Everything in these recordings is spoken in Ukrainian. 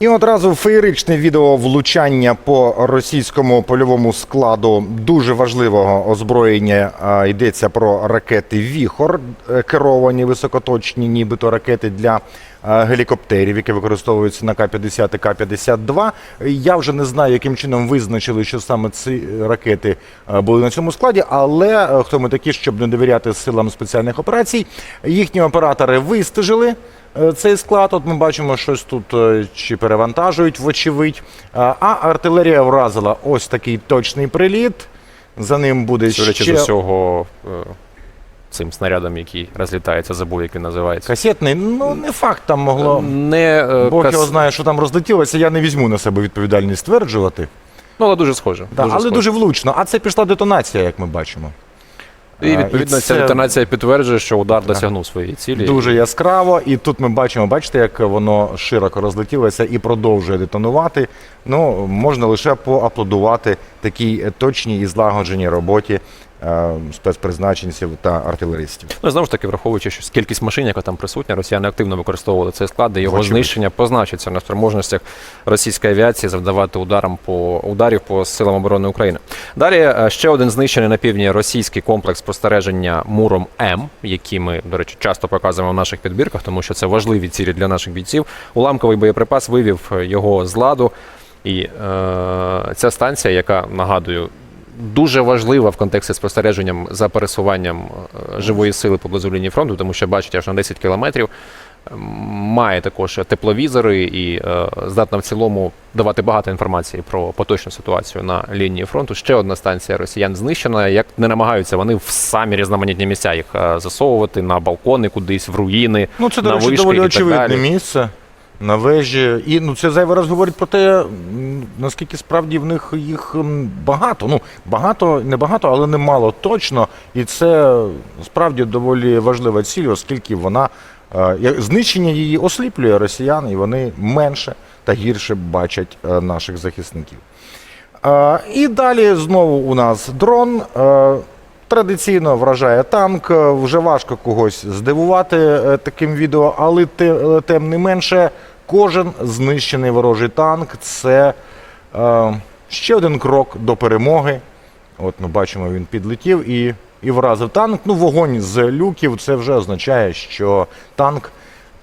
І одразу феєричне відео влучання по російському польовому складу дуже важливого озброєння. Йдеться про ракети Віхор, е, керовані високоточні, нібито ракети для е, гелікоптерів, які використовуються на К-50 і К-52. Я вже не знаю, яким чином визначили, що саме ці ракети е, були на цьому складі, але хто ми такі, щоб не довіряти силам спеціальних операцій, їхні оператори вистежили цей склад. От ми бачимо, щось тут е, чи перевантажують, вочевидь. А а артилерія вразила ось такий точний приліт. За ним буде Судячи ще з усього, е, цим снарядом, який розлітається, забув, як він називається. касетний. Ну не факт там могло. Не е, Бог кас- його знає, що там розлетілося. Я не візьму на себе відповідальність стверджувати. Ну, але дуже схоже. Да, але схоже. дуже влучно. А це пішла детонація, як ми бачимо. І відповідно і ця детонація підтверджує, що удар досягнув своєї цілі. Дуже яскраво, і тут ми бачимо, бачите, як воно широко розлетілося і продовжує детонувати. Ну, можна лише поаплодувати такій точній і злагодженій роботі е, спецпризначенців та артилеристів. Ну, знову ж таки, враховуючи, що кількість машин, яка там присутня, росіяни активно використовували цей склад, де його Вочевидь. знищення позначиться на спроможностях російської авіації завдавати ударом по ударів по силам оборони України. Далі е, ще один знищений на півдні російський комплекс спостереження Муром М, який ми, до речі, часто показуємо в наших підбірках, тому що це важливі цілі для наших бійців. Уламковий боєприпас вивів е, його з ладу. І е, ця станція, яка нагадую, дуже важлива в контексті спостереженням за пересуванням е, живої сили поблизу лінії фронту, тому що бачить аж на 10 кілометрів. Має також тепловізори і е, здатна в цілому давати багато інформації про поточну ситуацію на лінії фронту. Ще одна станція росіян знищена. Як не намагаються вони в самі різноманітні місця їх е, засовувати на балкони, кудись в руїни. Ну, це, до речі, вишки доволі очевидне місце. На вежі. І ну, це зайвий раз говорить про те, наскільки справді в них їх багато. Ну, багато, не багато, але немало точно. І це справді доволі важлива ціль, оскільки вона е, знищення її осліплює росіян, і вони менше та гірше бачать е, наших захисників. Е, І далі знову у нас дрон. Традиційно вражає танк. Е, Вже важко когось здивувати е, таким відео, але е, тим не менше, кожен знищений ворожий танк це е, ще один крок до перемоги. От ми бачимо, він підлетів і, і вразив танк. Ну, вогонь з люків це вже означає, що танк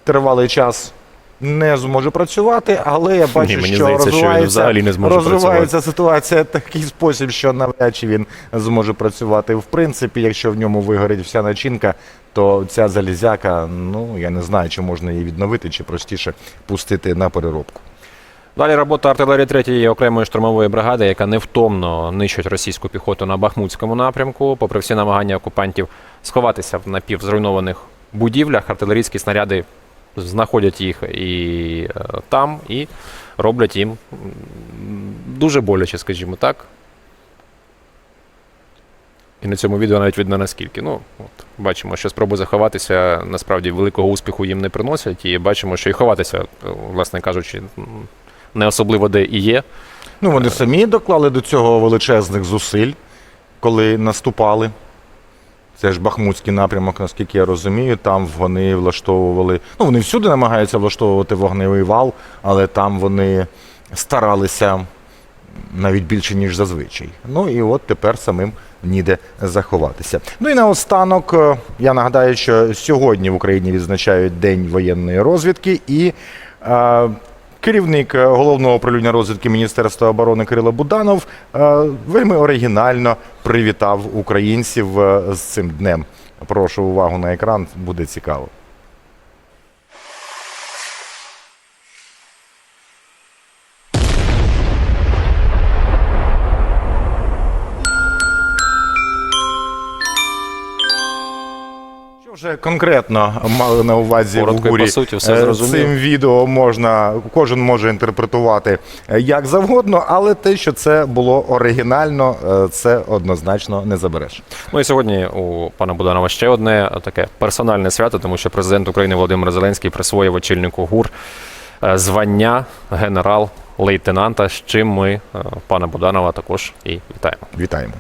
тривалий час не зможе працювати, але я бачу, мені що здається, що він розвивається, взагалі не зможе розвивається ситуація в такий спосіб, що навряд чи він зможе працювати. В принципі, якщо в ньому вигорить вся начинка, то ця залізяка, ну я не знаю, чи можна її відновити, чи простіше пустити на переробку. Далі робота артилерії 3-ї окремої штурмової бригади, яка невтомно нищить російську піхоту на Бахмутському напрямку. Попри всі намагання окупантів сховатися в напівзруйнованих будівлях, артилерійські снаряди знаходять їх і е, там, і роблять їм дуже боляче, скажімо так. І на цьому відео навіть видно наскільки. Ну, от, бачимо, що спроби заховатися насправді великого успіху їм не приносять, і бачимо, що і ховатися, е, власне кажучи, не особливо де і є. Ну, вони самі доклали до цього величезних зусиль, коли наступали. Це ж Бахмутський напрямок, наскільки я розумію, там вони влаштовували. Ну, вони всюди намагаються влаштовувати вогневий вал, але там вони старалися навіть більше, ніж зазвичай. Ну і от тепер самим ніде заховатися. Ну і наостанок, е, я нагадаю, що сьогодні в Україні відзначають День воєнної розвідки і. Керівник е, головного управління розвідки Міністерства оборони Кирило Буданов е, вельми оригінально привітав українців е, з цим днем. Прошу увагу на екран, буде цікаво. Що вже конкретно мали на увазі Коротко в гурі? по суті, все Е, зрозумів. Цим відео можна, кожен може інтерпретувати е, як завгодно, але те, що це було оригінально, е, це однозначно не забереш. Ну і сьогодні у пана Буданова ще одне таке персональне свято, тому що президент України Володимир Зеленський присвоїв очільнику ГУР звання генерал-лейтенанта, з чим ми пана Буданова також і вітаємо. Вітаємо.